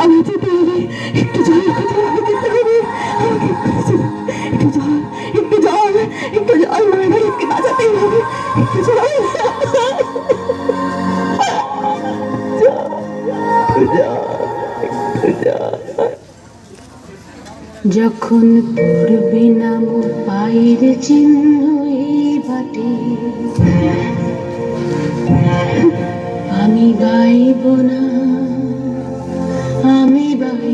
আমি যেতে হবে একটু জল দিতে হবে, একটু জল একটু জল একটু জল হবে, একটু জল। যখন পড়বে না পায়ের চিহ্ন বাটে, আমি গাইব না।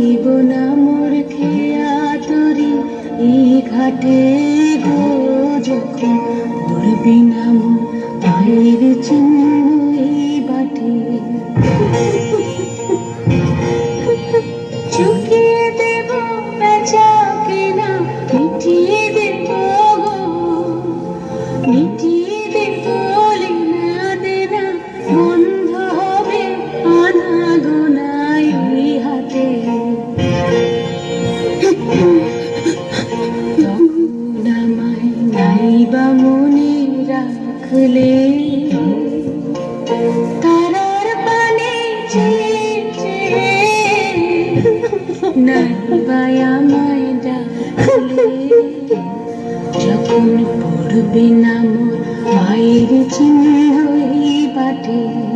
গাইব না মোর খেয়া তরি এই ঘাটে গো যখন পড়বে না মোর পায়ের চিহ্ন পড়বে না মোর মায়ের চিহ্ন বাটে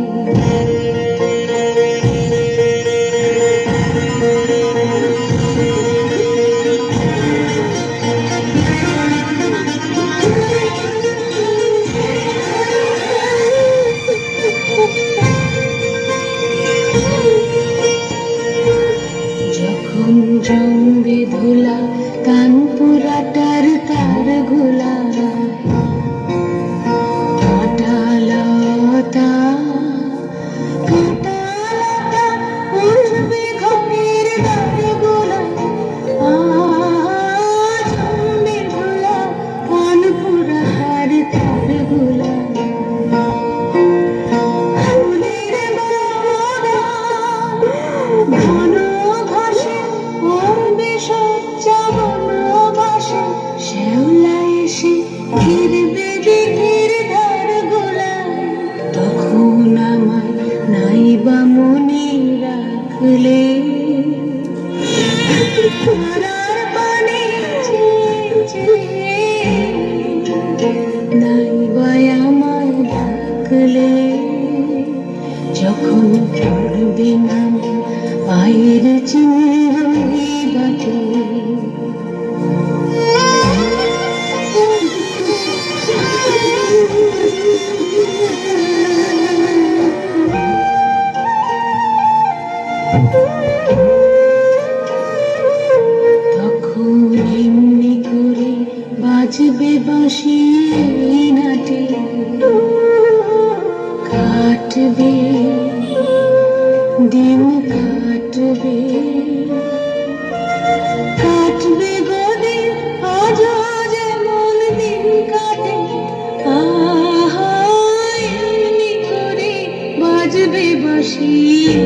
যখন পড়বে না পায়ের এই তখন এমনি করে বাজবে বাঁশি। কাটবে দিন কাটবে। কাটবে গদি আজ যেমন দিন কাটে। আহা এমনি করে বাজবে বাঁশি।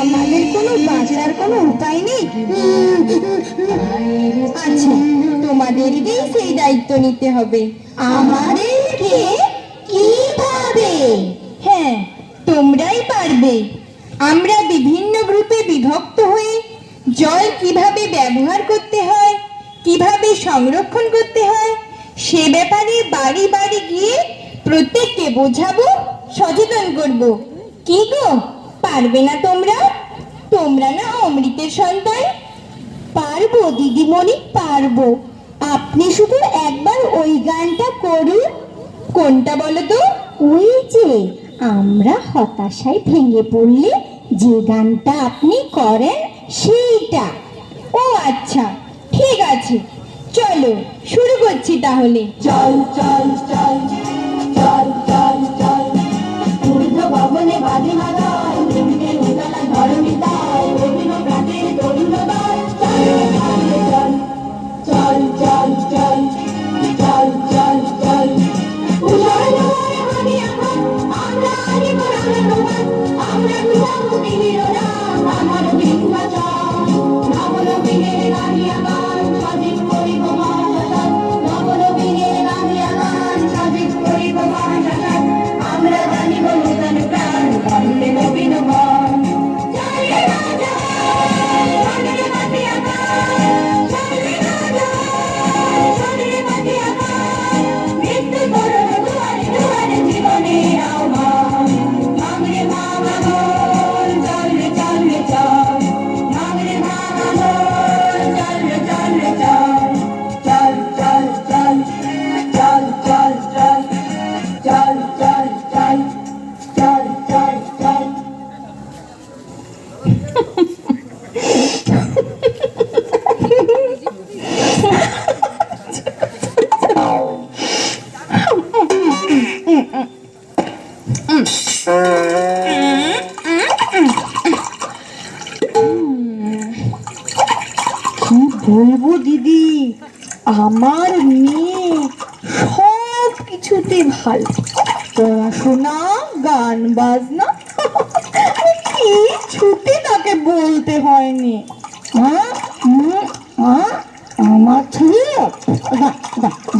আমাদের কোনো বাঁচার কোনো উপায় নেই আচ্ছা তোমাদেরকেই সেই দায়িত্ব নিতে হবে আমাদেরকে কীভাবে হ্যাঁ তোমরাই পারবে আমরা বিভিন্ন গ্রুপে বিভক্ত হয়ে জল কীভাবে ব্যবহার করতে হয় কীভাবে সংরক্ষণ করতে হয় সে ব্যাপারে বাড়ি বাড়ি গিয়ে প্রত্যেককে বোঝাবো সচেতন করব। কি গো? পারবে না তোমরা? তোমরা না অমৃতের সন্তান? পারব, দিদিমণি, পারব। আপনি শুধু একবার ওই গানটা করুন। কোনটা বলো তো? ওই যে, আমরা হতাশায় ভেঙে পড়লে যে গানটা আপনি করেন, সেইটা। ও আচ্ছা ঠিক আছে। চলো, শুরু করছি তাহলে। চল চল চল। Bali Mada.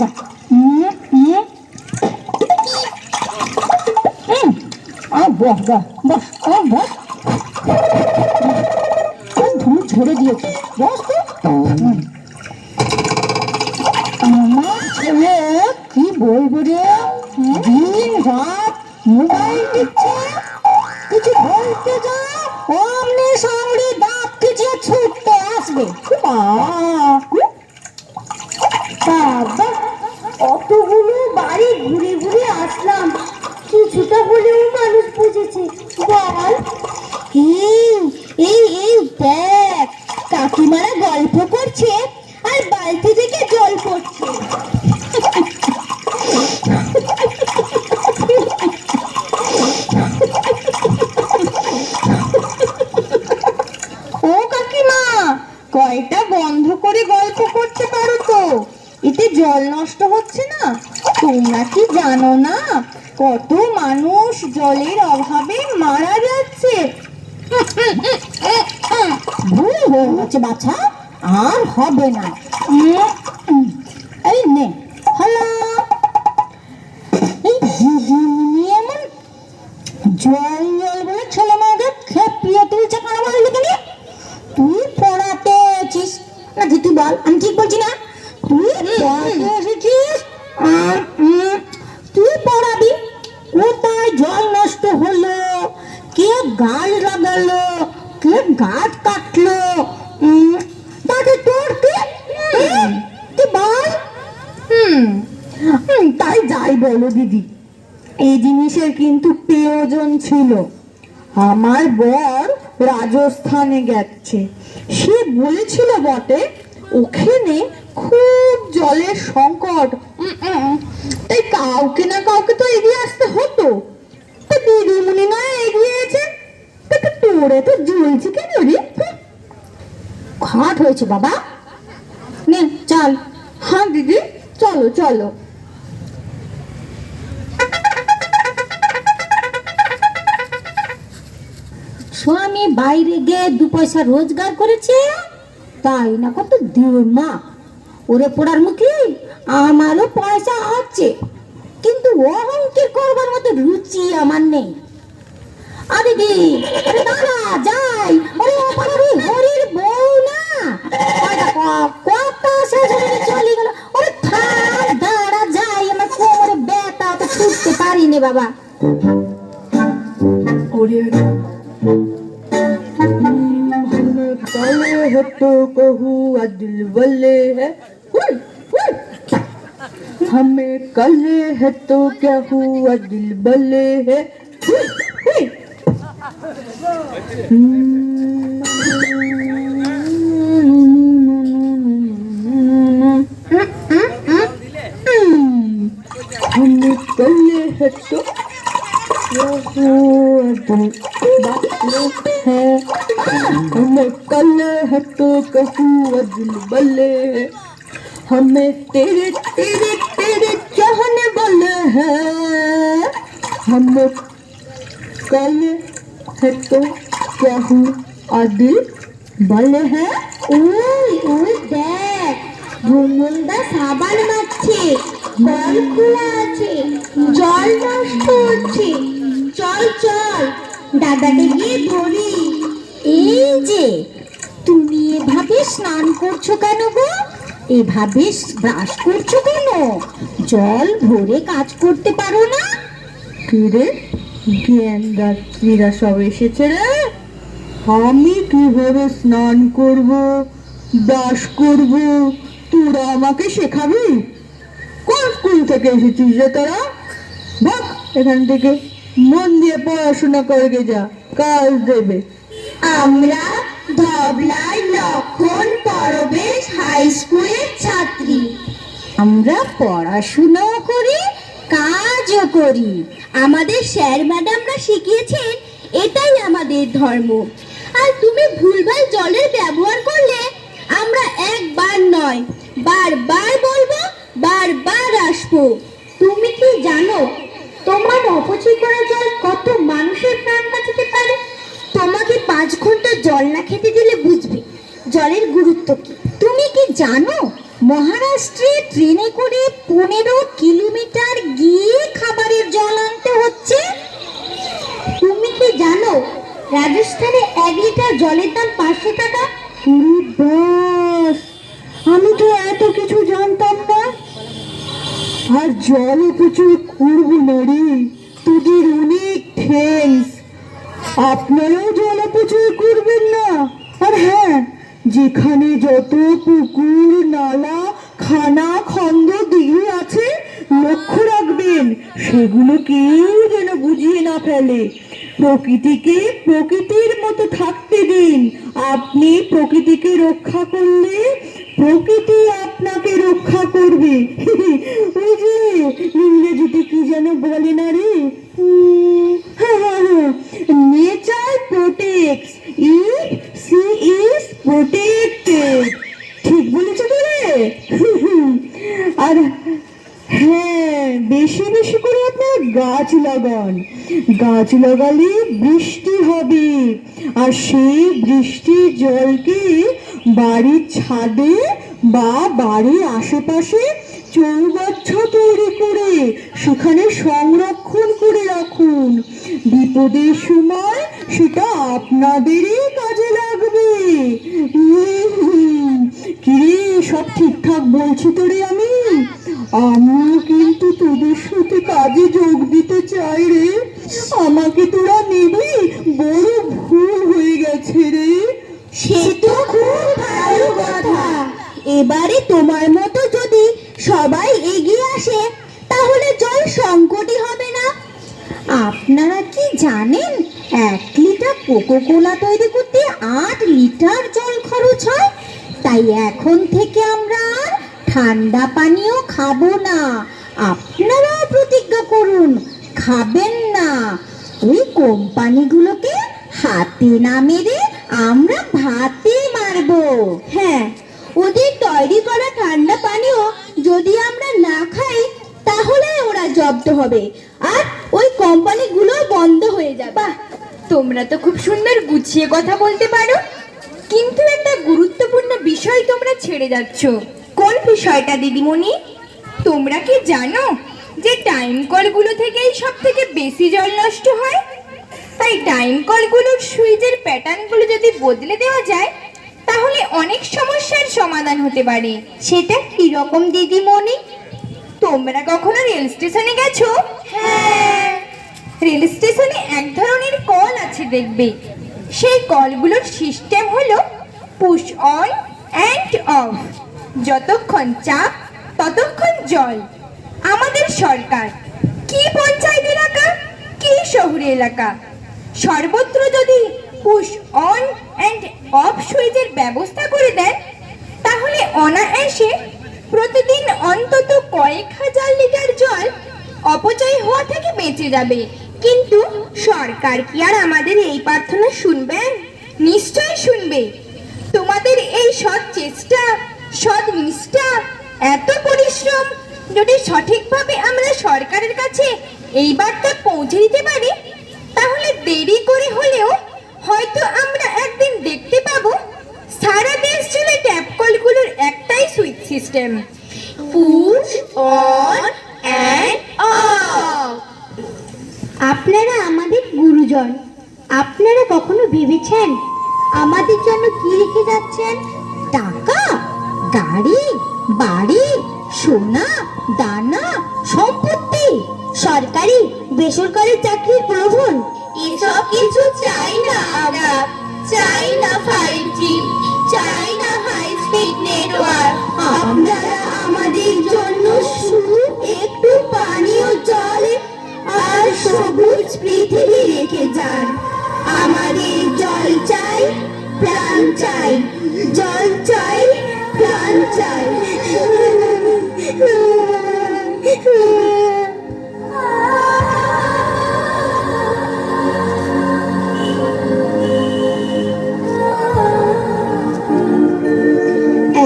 যা যা বাহ বাহ বাহ বাহ। কাকিমারা গল্প করছে আর বালতি থেকে জল পড়ছে। ও কাকিমা, কয়টা বন্ধ করে গল্প করতে পারো তো? এতে জল নষ্ট হচ্ছে না? তোমরা কি জানো না? কত মানুষ জলের অভাবে মারা যাচ্ছে ভুল গেছে বাছা, আর হবে না। এই নে এমন জল বলে ছেলে মেয়েদের তুলছে তুই তুই বল, আমি ঠিক বলছি না। তুই তুই পড়াবি? জল নষ্ট হলো? লাগালো? গাছ কাটলো উম, তাতে তোর কি উম, তুই বল হুম হুম, তাই যাই বলো দিদি। এই জিনিসের কিন্তু প্রয়োজন ছিল। আমার বর রাজস্থানে গেছে। সে বলেছিল বটে, ওখানে খুব জলের সংকট। তাই কাউকে না কাউকে তো এগিয়ে আসতে হতো। দিদিমণি নয় এগিয়েছে তোরে তো জ্বলছে কেন রে? খাট হয়েছে বাবা। নে, চল। হ্যাঁ দিদি। চলো চলো। স্বামী বাইরে গিয়ে দু পয়সা রোজগার করেছে, তাই না কত মা? ওরে পড়ার মুখে আমারও পয়সা আছে কিন্তু অহংকার করবার মতো রুচি আমার নেই। আরে দি আরে দাঁড়া যাই, আরে ও পাড়ার ওই হরির বউ না। কয়টা ক- কথা শেষ হয়ে চলে গেল। ওরে থাম দাঁড়া, যাই, আমার কোমরে ব্যথা তো ছুটতে পারিনি বাবা। काले हटो कहू दिल बल्ले है हुई, हुई। हमें कले है तो क्या हुआ दिल बल्ले है हुई, हुई। हमें कले है तो क्या हुआ दिल है हमें कल है तो कहूँ दिल बल्ले हमें तेरे तेरे तेरे चाहने वाले हैं हमें कल है तो क्या हुआ दिल बल्ले हैं ওই ওই দেখ ভুমুন্দা সাবান মারছে কল খোলা আছে জল নষ্ট হচ্ছে চল চল দাদাকে গিয়ে ধরি এই যে, তুমি এভাবে স্নান করছ কেন গো? এভাবে ব্রাশ করছ কেন? জল ভরে কাজ করতে পারো না? কিরে জ্ঞান রাত্রীরা সব এসেছে রে। আমি কীভাবে স্নান করব দাস করব, তোরা আমাকে শেখাবি? কোন স্কুল থেকে এসেছিস রে তোরা? ভাগ এখান থেকে। মন দিয়ে পড়াশোনা করে যা কাজ দেবে। আমরা ধবলাই লক্ষণ পরবেশ হাই স্কুলের ছাত্রী। আমরা পড়াশোনাও করি কাজও করি। আমাদের স্যার ম্যাডামরা শিখিয়েছেন এটাই আমাদের ধর্ম। আর তুমি ভুলভাল জলের ব্যবহার করলে আমরা একবার নয় বারবার বলব বারবার আসব। তুমি কি জানো তোমার অপচয় করা জল কত মানুষের প্রাণ বাঁচাতে পারে? তোমাকে পাঁচ ঘণ্টা জল না খেতে দিলে বুঝবে জলের গুরুত্ব কি। তুমি কি জানো মহারাষ্ট্রে ট্রেনে করে পনেরো কিলোমিটার গিয়ে খাবারের জল আনতে হচ্ছে? তুমি কি জানো রাজস্থানে এক লিটার জলের দাম পাঁচশো টাকা? আমি তো এত কিছু জানতাম না। আর জল অপচয় করব না রে তোদের অনেক থ্যাংকস আপনারাও জল অপচয় করবেন না। আর হ্যাঁ যেখানে যত পুকুর, নালা, খানা খন্দ দিঘি আছে, লক্ষ্য রাখবেন, সেগুলো কেউ যেন বুঝিয়ে না ফেলে। প্রকৃতিকে প্রকৃতির মতো থাকতে দিন। আপনি প্রকৃতিকে রক্ষা করলে প্রকৃতি আপনাকে রক্ষা করবে ওই যে ইংরেজিতে কি যেন বলে না রে nature protects if she is protected ঠিক বলেছ তো রে আর হ্যাঁ বেশি বেশি করে আপনার গাছ লাগান, গাছ লাগালে বৃষ্টি হবে, আর সেই বৃষ্টির জলকে বাড়ির ছাদে বা বাড়ির আশেপাশে চৌবাচ্চা তৈরি করে সেখানে সংরক্ষণ করে রাখুন। বিপদের সময় সেটা আপনাদেরই কাজে লাগবে। সব ঠিকঠাক বলছি তো রে আমি? আমিও কিন্তু তোদের সাথে কাজে যোগ দিতে চাই রে। আমাকে তোরা বড় ভুল হয়ে গেছে রে। সে তো খুব ভালো কথা। এবারে তোমার মতো যদি সবাই এগিয়ে আসে, তাহলে জল সংকটই হবে না। আপনারা কি জানেন, এক লিটার কোকো কোলা তৈরি করতে আট লিটার জল খরচ হয়? তাই এখন থেকে আমরা ঠান্ডা পানীয় খাব না। আপনারাও প্রতিজ্ঞা করুন, খাবেন না। ওই কোম্পানিগুলোকে হাতে না মেরে আমরা ভাতে মারবো। হ্যাঁ ওদের তৈরি করা ঠান্ডা পানীয় যদি আমরা না খাই, তাহলে ওরা জব্দ হবে আর ওই কোম্পানিগুলো বন্ধ হয়ে যাবে। তোমরা তো খুব সুন্দর গুছিয়ে কথা বলতে পারো কিন্তু একটা গুরুত্বপূর্ণ বিষয় তোমরা ছেড়ে যাচ্ছ। কোন বিষয়টা দিদিমণি? তোমরা কি জানো যে টাইম কলগুলো থেকেই সব থেকে বেশি জল নষ্ট হয়? তাই টাইম কলগুলোর সুইচের প্যাটার্নগুলো যদি বদলে দেওয়া যায় তাহলে অনেক সমস্যার সমাধান হতে পারে। সেটা কীরকম দিদিমণি? তোমরা কখনো রেল স্টেশনে গেছো? হ্যাঁ। রেল স্টেশনে এক ধরনের কল আছে দেখবে। সেই কলগুলোর সিস্টেম হলো পুশ অন অ্যান্ড অফ যতক্ষণ চাপ, ততক্ষণ জল। আমাদের সরকার, কি পঞ্চায়েত এলাকা, কি শহুরে এলাকা? সর্বত্র যদি পুশ অন অ্যান্ড অফ সুইচের ব্যবস্থা করে দেন, তাহলে অনায়াসে প্রতিদিন অন্তত কয়েক হাজার লিটার জল অপচয় হওয়া থেকে বেঁচে যাবে। কিন্তু সরকার কি আর আমাদের এই প্রার্থনা শুনবেন? নিশ্চয় শুনবে। তোমাদের এই সৎ চেষ্টা, সৎ নিষ্ঠা, এত পরিশ্রম। যদি সঠিকভাবে আমরা সরকারের কাছে এই বার্তা পৌঁছে দিতে পারি, তাহলে দেরি করে হলেও হয়তো আমরা একদিন দেখতে পাবো সারা দেশ জুড়ে ট্যাপ কলগুলোর একটাই switch system. Push on and আপনারা আমাদের গুরুজন। আপনারা কখনো ভেবেছেন আমাদের জন্য কি রেখে যাচ্ছেন?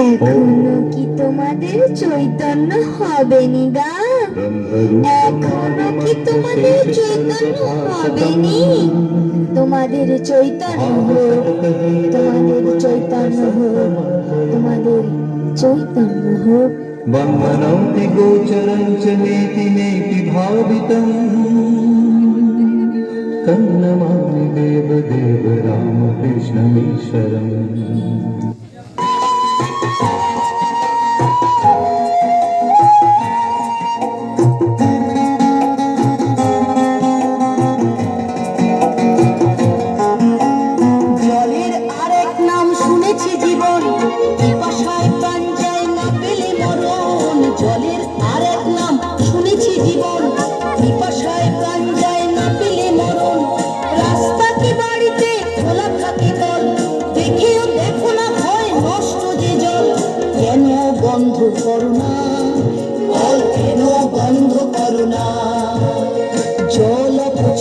এখনও কি তোমাদের চৈতন্য হবে নি গা এখনও কি তোমাদের চৈতন্য হবে নি তোমাদের চৈতন্য হোক তোমাদের চৈতন্য হোক তোমাদের वम्मनौति गोचरं च नेति नेति भावितम्। तन्नमामि देवदेव रामकृष्णमीश्वरम्।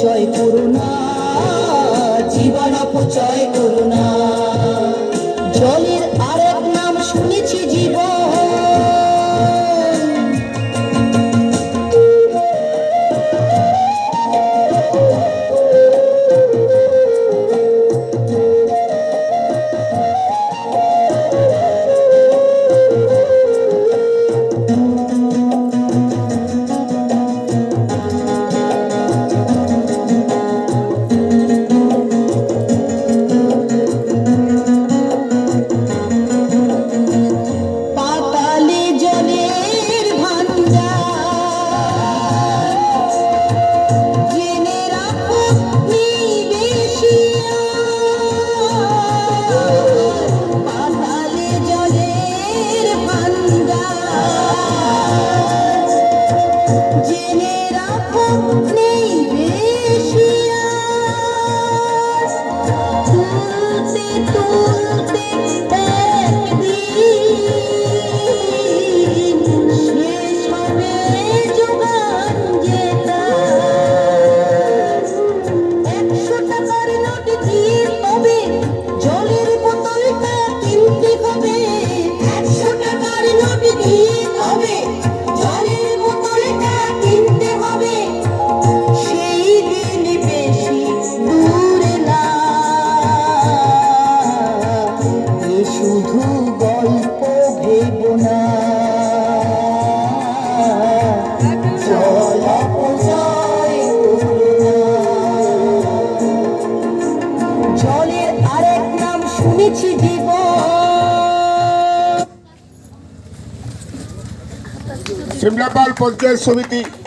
অপচয় করুণা জীবন অপচয় করো জীবন সিমলাপাল পঞ্চায়েত সমিতি